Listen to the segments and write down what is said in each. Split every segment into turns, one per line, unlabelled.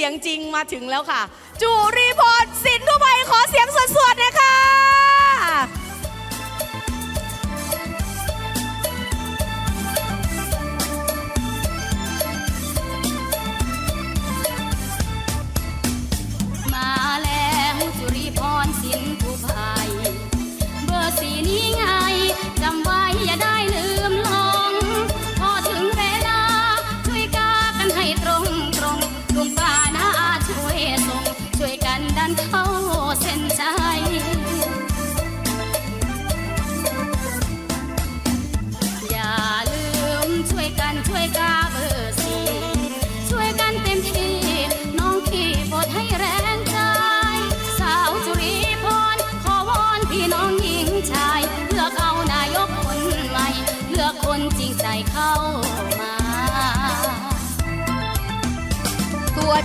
เสียง
จริงมาถึงแล้วค่ะ จูรีพรสินทุไยขอเสียงสวดๆนะค่ะ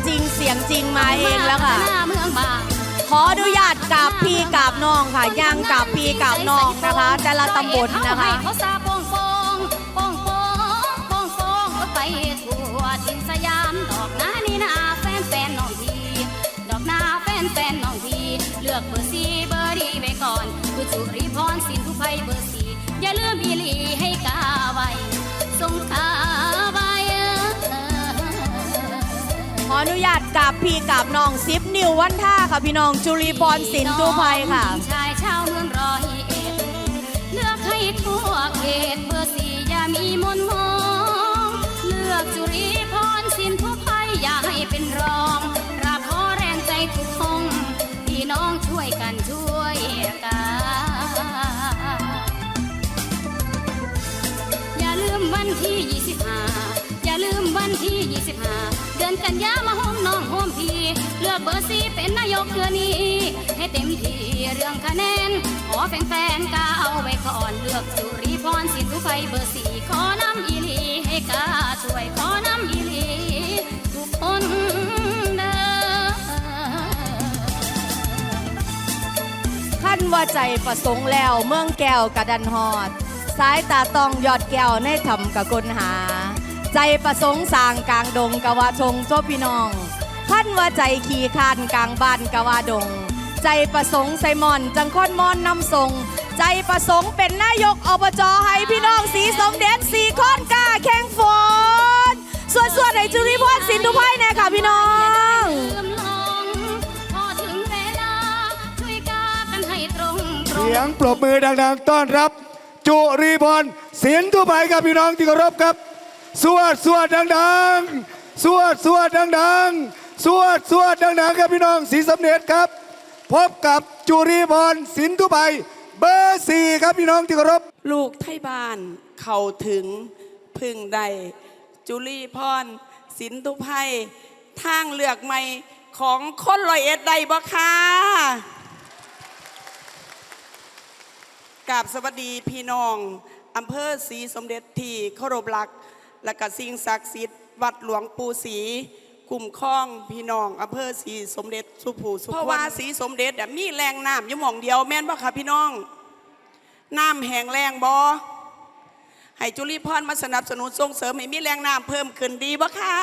จริงเสี
ยงจริงมาเองแล้วค่ะ
หน้าเมืองบาง
ขออนุญาตกับพี่กับน้องค่ะย่างกับพี่กับน้องนะคะ แต่ละตำบลนะคะ
เขาซาโป่งโป่งโป่งโป่งโป่งโป่งก็ไปทั่วทินสยามดอกหน้านี่นาแฟนแฟนน้องทีดอกหน้าแฟนแฟนน้องทีเลือกเบอร์สีเบอร์ดีไว้ก่อนคือจุรีพรสินทุไพเบอร์สีอย่าลืมอีหลีให้กาไว้า
ตกับพี่กับน้องซิปนิววันท่าค่ะพี่น้องจุรีพรสินทุไพค่ะ
ชายชาวเมืองร้อยเอ็ดเลือกให้ทั่วเขตเบอร์สี่อย่ามีมนมองเลือกจุรีพรสินทุไพอย่าให้เป็นรองราบขอแรงใจทุกห้องพี่น้องช่วยกันช่วยกันอย่าลืมวันที่ 25อย่า ลืมวันที่ 25 เดือนกันยามาห้องน้องห้มพี่เลือกเบอร์สีเป็นนายกเดือนนี้ ให้เต็มที่เรื่องคะแนน ขอแฟนๆกาเอาไว้ก่อนเลือกสุริพรสินทุไฟเบอร์สี่ขอน้ำอีลีให้กาช่วยขอน้ำอีลีทุกคนเด้อ
ขั้นว่าใจประสงค์แล้วเมืองแก้วกระดันหอด สายตาตองยอดแก้วในทำกะกลหา ใจประสงค์สร้างกลางดงกะว่าชงโจพี่น้องขั้นว่าใจขี่คานกลางบ้านกะว่าดง ใจประสงค์ไซมอนจังค้อนมอนนำส่งใจประสงค์เป็นนายกอบจให้พี่น้องสีสมเด็จสีค้อนกล้าแข่งฝนส่วนส่วนไหนจุริพรสินทุไพแน่ค่ะพี่น้อง
เสี
ยงปรบมือดังๆต้อนรับ จุรีพรสียนทุไพกับพี่น้องที่เคารพครับ สวดสวดดังๆ สวดสวดดังๆ สวดสวดดังๆ ครับพี่น้องสีสำเร็จครับ พบกับจุรีพรสินทุไพเบอร์สี่ครับพี่น้องที่เคารพ
ลูกไทยบ้านเข้าถึงพึ่งใด จุลีพรสินทุไพทางเลือกใหม่ของคนลอยเอ็ดใดบ่คะกับสวัสดีพี่น้องอำเภอศรีสมเด็จที่เคารพรัก และก็สิ่งศักดิ์สิทธิ์วัดหลวงปู่ศรีคุ้มครองพี่น้องอำเภอศรีสมเด็จสุภูสุเพราะว่าศรีสมเด็จอะมีแรงน้ำอยู่หม่องเดียวแม่นบ่ค่ะพี่น้องน้ำแห้งแรงบอให้จุลีพรมาสนับสนุนส่งเสริมให้มีแรงน้ำเพิ่มขึ้นดีบ่ค่ะ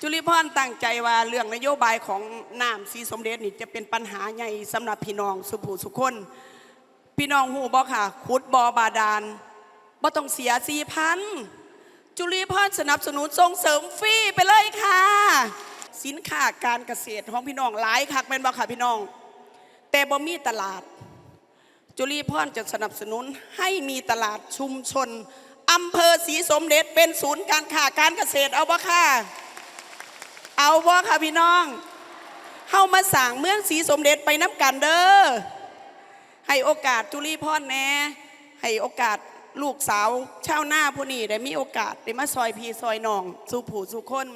จุลีพรตั้งใจว่าเรื่องนโยบายของน้ำสีสมเด็จนี่จะเป็นปัญหาใหญ่สำหรับพี่น้องสุภูสุคน พี่น้องหูบ่ค่ะขุดบ่อบาดาลบ่ต้องเสียสี่พันจุลีพรสนับสนุนส่งเสริมฟรีไปเลยค่ะ สินค้าการเกษตรของพี่น้องหลายคักแม่นบ่ค่ะพี่น้อง แต่บ่มีตลาด จุลีพรจะสนับสนุนให้มีตลาดชุมชนอำเภอศรีสมเด็จเป็นศูนย์การค้าการเกษตรเอาบ่ค่ะ เอาบ่ค่ะพี่น้องเฮามาสั่งเมืองศรีสมเด็จไปน้ำกันเด้อ ให้โอกาสจุลีพรแน่ให้โอกาสลูกสาวชาวนาผู้นี้ได้มีโอกาสได้มาซอยพีซอยน้อง สู่ผู้สู่คน